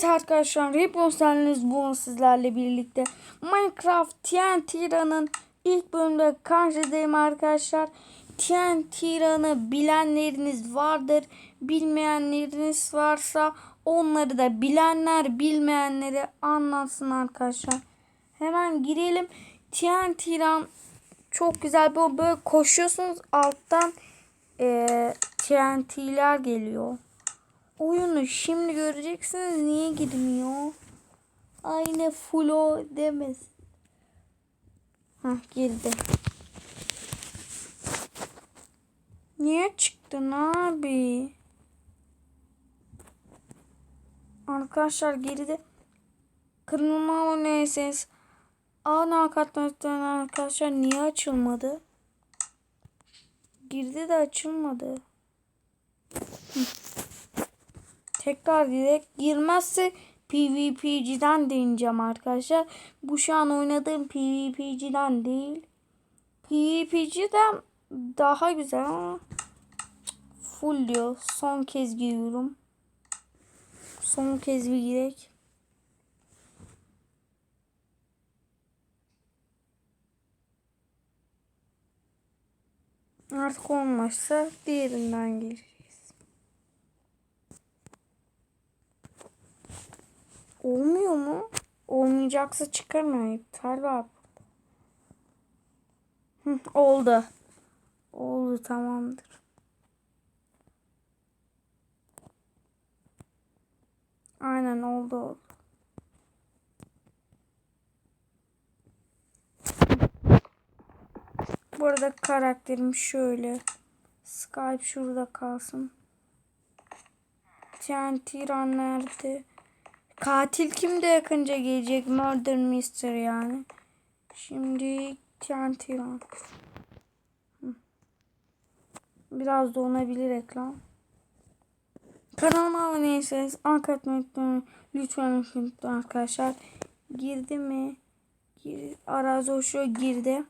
Evet arkadaşlar hepiniz bu sizlerle birlikte Minecraft TNT'ranın ilk bölümde karşıdayım arkadaşlar. TNT'ranı bilenleriniz vardır. Bilmeyenleriniz varsa onları da bilenler bilmeyenleri anlatsın arkadaşlar. Hemen girelim. TNT'ran çok güzel böyle, böyle koşuyorsunuz alttan e, TNT'ler geliyor. Oyunu şimdi göreceksiniz niye girmiyor. Aynı flow demesin. Hah girdi. Niye çıktın abi? Arkadaşlar geride kırmızı aboneyseniz ana katmaktan arkadaşlar niye açılmadı? Girdi de açılmadı. Hı. Tekrar direkt girmezse PvP'ciden deneyeceğim arkadaşlar. Bu şu an oynadığım PvP'ciden değil. PvP'ciden daha güzel ama full diyor. Son kez giriyorum. Son kez bir girek. Artık olmazsa diğerinden gireceğiz. Olmuyor mu? Olmayacaksa çıkarmıyor. İptal var. Hı, oldu. Oldu tamamdır. Aynen oldu oldu. Bu arada karakterim şöyle. Skype şurada kalsın. TNT nerede? Katil kim de yakınca gelecek? Murder Mystery yani. Şimdi TNT Run. Biraz donabilir ekran. Kanalıma abone değilseniz arkadaşlar lütfen lütfen arkadaşlar. Girdi mi? Gir, arazi hoşuyor girdi.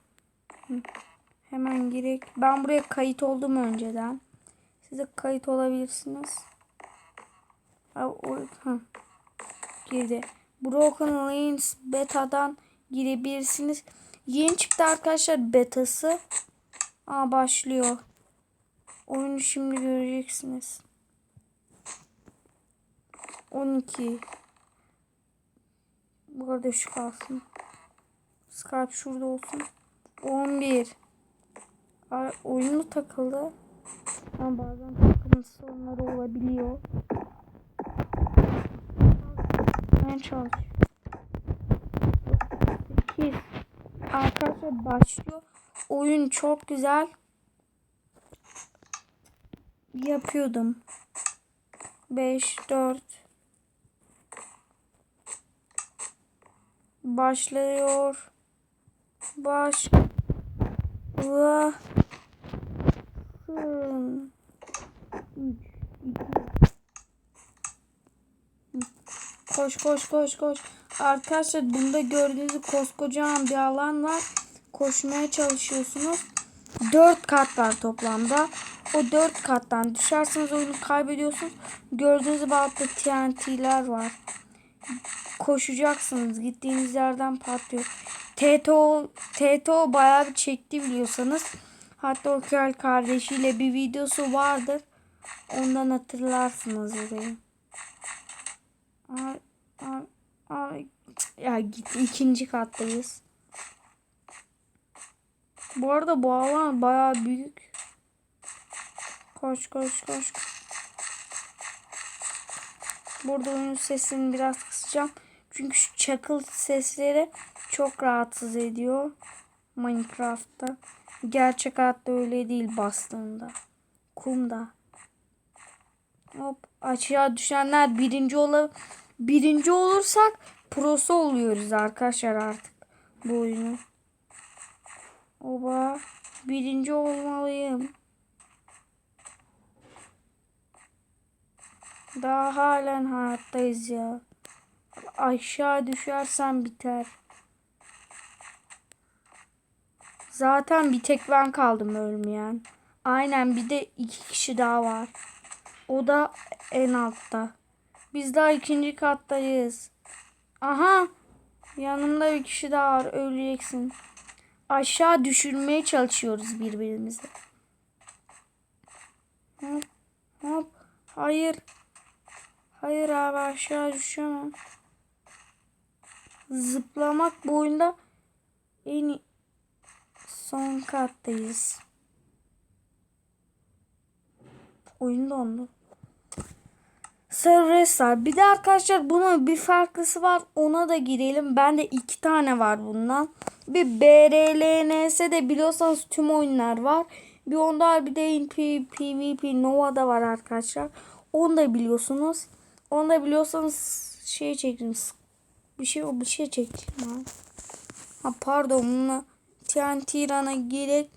Hemen girek. Ben buraya kayıt oldum önceden. Siz de kayıt olabilirsiniz. Abi, o, hı. Girdi. Broken Lanes betadan girebilirsiniz. Yeni çıktı arkadaşlar betası. Aa başlıyor. Oyunu şimdi göreceksiniz. 12 Bu arada şu kalsın. Skype şurada olsun. 11 Ay, oyunu takıldı. Ama bazen takılma sorunları olabiliyor. Ben çalışıyorum. 8 Arkadaşlar başlıyor. Oyun çok güzel. Yapıyordum. 5 4 Başlıyor. Başlasın. Koş koş koş koş. Arkadaşlar bunda gördüğünüz koskocaman bir alan var. Koşmaya çalışıyorsunuz. 4 kat var toplamda. O 4 kattan düşerseniz oyunu kaybediyorsunuz. Gördüğünüz gibi altta TNT'ler var. Koşacaksınız. Gittiğiniz yerden patlıyor. TTO, TTO bayağı bir çekti biliyorsanız. Hatta o Kel kardeşiyle bir videosu vardır. Ondan hatırlarsınız orayı. Ay, ay. Ya git ikinci kattayız. Bu arada bu alan bayağı büyük. Koş koş koş. Burada oyun sesini biraz kısacağım. Çünkü şu çakıl sesleri çok rahatsız ediyor. Minecraft'ta. Gerçek hayatta öyle değil bastığında. Kumda. Hop aşağı düşenler birinci ola birinci olursak prosu oluyoruz arkadaşlar artık bu oyunu. Oba birinci olmalıyım. Daha halen hayattayız ya. Aşağı düşersem biter. Zaten bir tek ben kaldım ölmeyen. Aynen bir de iki kişi daha var. O da en altta. Biz daha ikinci kattayız. Aha. Yanımda bir kişi daha var. Öleceksin. Aşağı düşürmeye çalışıyoruz birbirimizi. Hop. Hop. Hayır. Hayır abi aşağı düşemem. Zıplamak bu oyunda en son kattayız. Oyun dondu. Var. Bir de arkadaşlar bunun bir farklısı var. Ona da girelim. Bende iki tane var bundan. Bir BRLNS'de biliyorsanız tüm oyunlar var. Bir onda var. Bir de P- PvP Nova'da var arkadaşlar. Onu da biliyorsunuz. Onu da biliyorsanız şey çektim. Bir şey bir şey çektim. abi. Ha pardon bununla TNT Run'a gerek.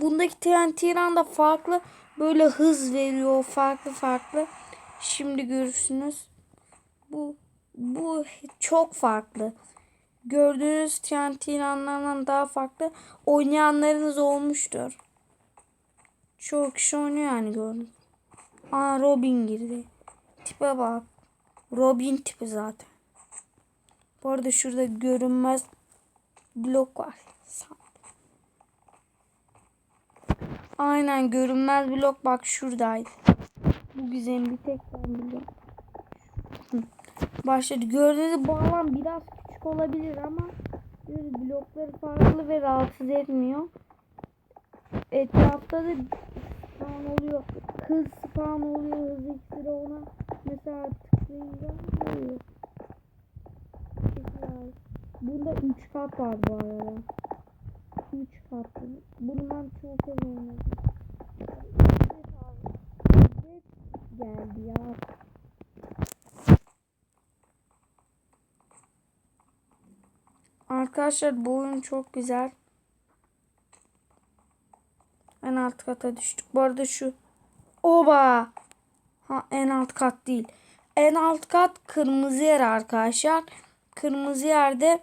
Bundaki TNT Run da farklı. Böyle hız veriyor farklı farklı. Şimdi görürsünüz. Bu bu çok farklı. Gördüğünüz TNT Run'lardan daha farklı. Oynayanlarınız olmuştur. Çok kişi oynuyor yani gördüm. Aa Robin girdi. Tipe bak. Robin tipi zaten. Bu arada şurada görünmez blok var. Aynen görünmez blok bak şuradaydı. Bu bir tek ben biliyorum. Başladı. Gördüğünüz bu alan biraz küçük olabilir ama blokları farklı ve rahatsız etmiyor. Etrafta da spawn oluyor. Hız spawn oluyor. Hız iksiri ona mesela tıklayınca oluyor. Bunda 3 kat var bu arada. 3 katlı. Bundan çok oynadım. Geldi ya. Arkadaşlar bu oyun çok güzel. En alt kata düştük. Bu arada şu Oba. Ha en alt kat değil. En alt kat kırmızı yer arkadaşlar. Kırmızı yerde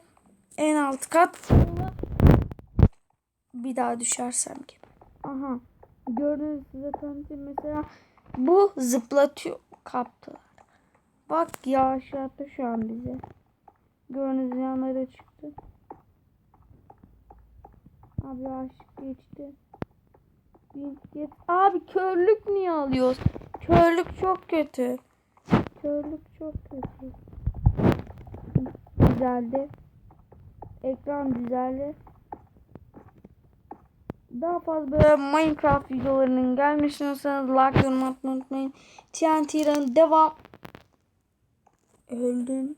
en alt kat bir daha düşersem gibi. Aha. Gördüğünüz size tanıtayım mesela bu zıplatıyor kaptılar. Bak yavaşlattı şu an bizi. Gördüğünüz yanlara çıktı. Abi aşık geçti. Geç. Abi körlük niye alıyoruz? Körlük çok kötü. Körlük çok kötü. Düzeldi. Ekran düzeldi. Daha fazla Minecraft videolarının gelmesini istiyorsanız like yorum atmayı unutmayın. TNT Run devam. Öldüm.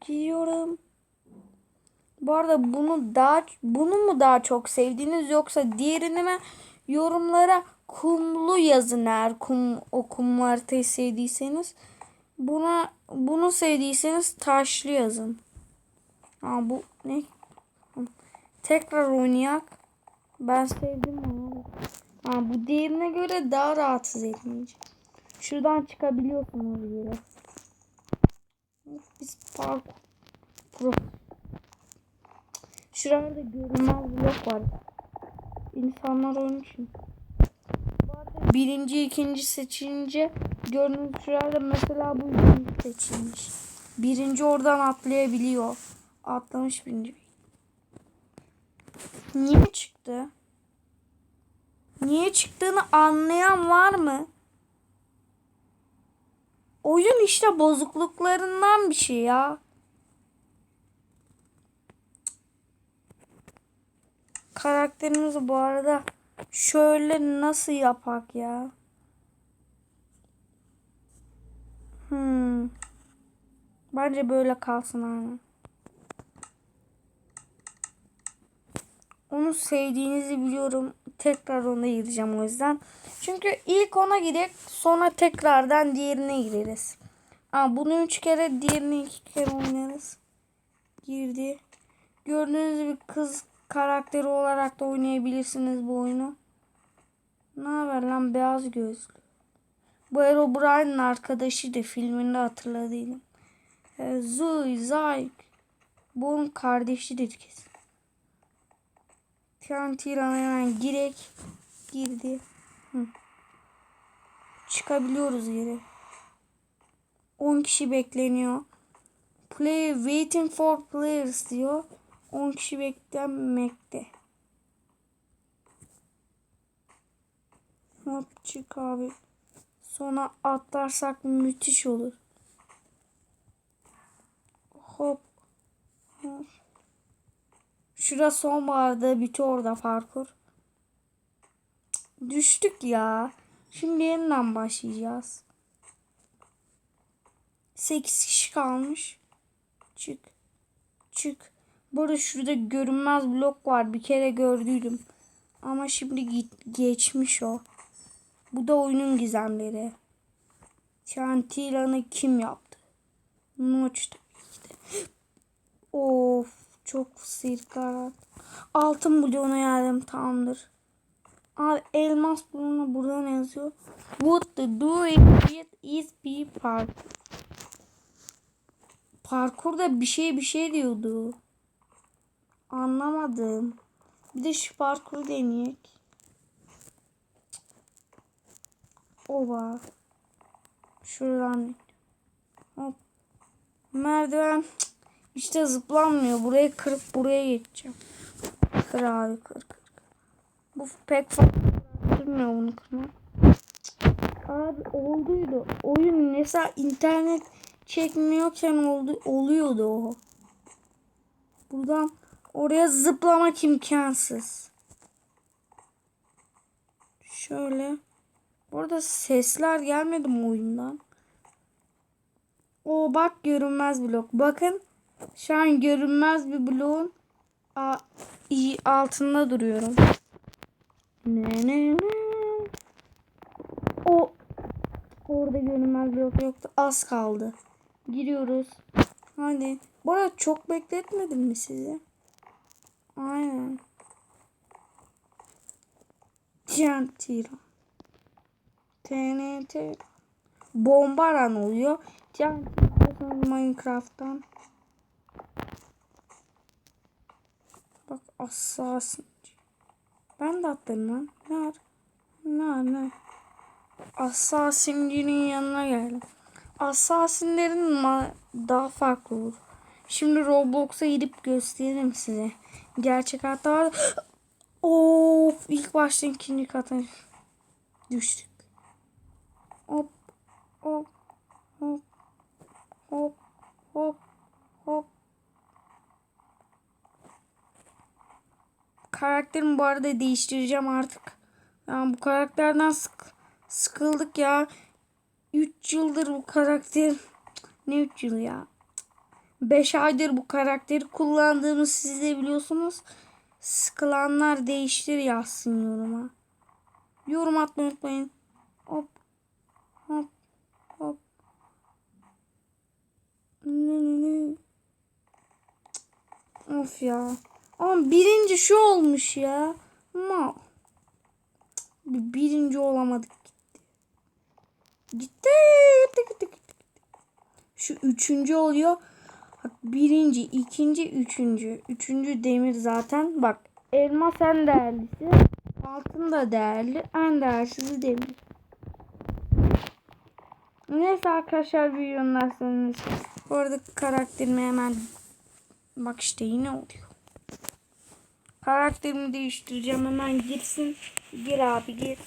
Gidiyorum. Bu arada bunu daha bunu mu daha çok sevdiğiniz yoksa diğerini mi yorumlara kumlu yazın eğer kum o kum haritayı sevdiyseniz. Buna bunu sevdiyseniz taşlı yazın. Aa bu ne? Tekrar oynayak. Ben sevdim onu. Ha, bu diğerine göre daha rahatsız etmeyecek. Şuradan çıkabiliyorsunuz biraz. Biz park pro. Şurada görünmez blok var. İnsanlar onun için. Birinci, ikinci seçince şurada mesela bu seçilmiş. Birinci oradan atlayabiliyor. Atlamış birinci. Niye çıktı? Niye çıktığını anlayan var mı? Oyun işte bozukluklarından bir şey ya. Karakterimizi bu arada şöyle nasıl yapak ya? Hmm. Bence böyle kalsın aynen. Onu sevdiğinizi biliyorum. Tekrar ona gireceğim o yüzden. Çünkü ilk ona girek sonra tekrardan diğerine gireriz. Aa, bunu üç kere diğerini iki kere oynarız. Girdi. Gördüğünüz gibi kız karakteri olarak da oynayabilirsiniz bu oyunu. Ne haber lan beyaz gözlü. Bu Herobrine'in arkadaşıydı filminde hatırladıydım. E, Zuy, Zayk. Bu onun kardeşidir kesin. Tirantiran hemen girek. Girdi. Hı. Çıkabiliyoruz yere. 10 kişi bekleniyor. Play waiting for players diyor. 10 kişi beklenmekte. Hop çık abi. Sonra atlarsak müthiş olur. Hop. Hop. Şura son vardı. Bitiyor orada parkur. Düştük ya. Şimdi yeniden başlayacağız. 8 kişi kalmış. Çık. Çık. Bu arada şurada görünmez blok var. Bir kere gördüydüm. Ama şimdi git, geçmiş o. Bu da oyunun gizemleri. Chantilan'ı kim yaptı? Notch tabii. Of çok sirkarat. Altın milyona geldim tamamdır. Abi elmas bloğuna burada ne yazıyor? What to do it is be park. Parkurda bir şey bir şey diyordu. Anlamadım. Bir de şu parkuru deneyek. Oba. Şuradan. Hop. Merdiven. Cık. İşte zıplanmıyor. Burayı kırıp buraya geçeceğim. Kır abi kır kır. Bu pek fazla sürmüyor bunu kırmak. Abi olduydu. Oyun mesela internet çekmiyorken oldu, oluyordu o. Buradan oraya zıplamak imkansız. Şöyle. Bu arada sesler gelmedi mi oyundan? O bak görünmez blok. Bakın şu an görünmez bir bloğun altında duruyorum. Ne ne ne. O orada görünmez blok yoktu. Az kaldı. Giriyoruz. Hadi. Bu arada çok bekletmedim mi sizi? Aynen. Tiyantira. TNT. Bombaran oluyor. Tiyantira Minecraft'tan. Bak Assassin. Ben de attım lan. Ne var? Ne ne? Assassin'cinin yanına geldim. Assassin'lerin daha farklı olur. Şimdi Roblox'a gidip göstereyim size. Gerçek hayatta var. Of ilk başta ikinci kata düştük. Hop hop hop hop hop. Karakterimi bu arada değiştireceğim artık. Yani bu karakterden sık, sıkıldık ya. 3 yıldır bu karakter ne 3 yıl ya? 5 aydır bu karakteri kullandığımı siz de biliyorsunuz. Sıkılanlar değiştir yazsın yoruma. Yorum atmayı unutmayın. Hop. Hop. Hop. Of ya. Ama birinci şu olmuş ya. Ama bir birinci olamadık gitti. Gitti. Gitti gitti gitti. Şu üçüncü oluyor. Bak birinci, ikinci, üçüncü. Üçüncü demir zaten. Bak elmas en değerlisi. Altın da değerli. En değersiz demir. Neyse arkadaşlar videonun. Bu arada karakterimi hemen bak işte yine oluyor. Karakterimi değiştireceğim hemen girsin. Gir abi gir.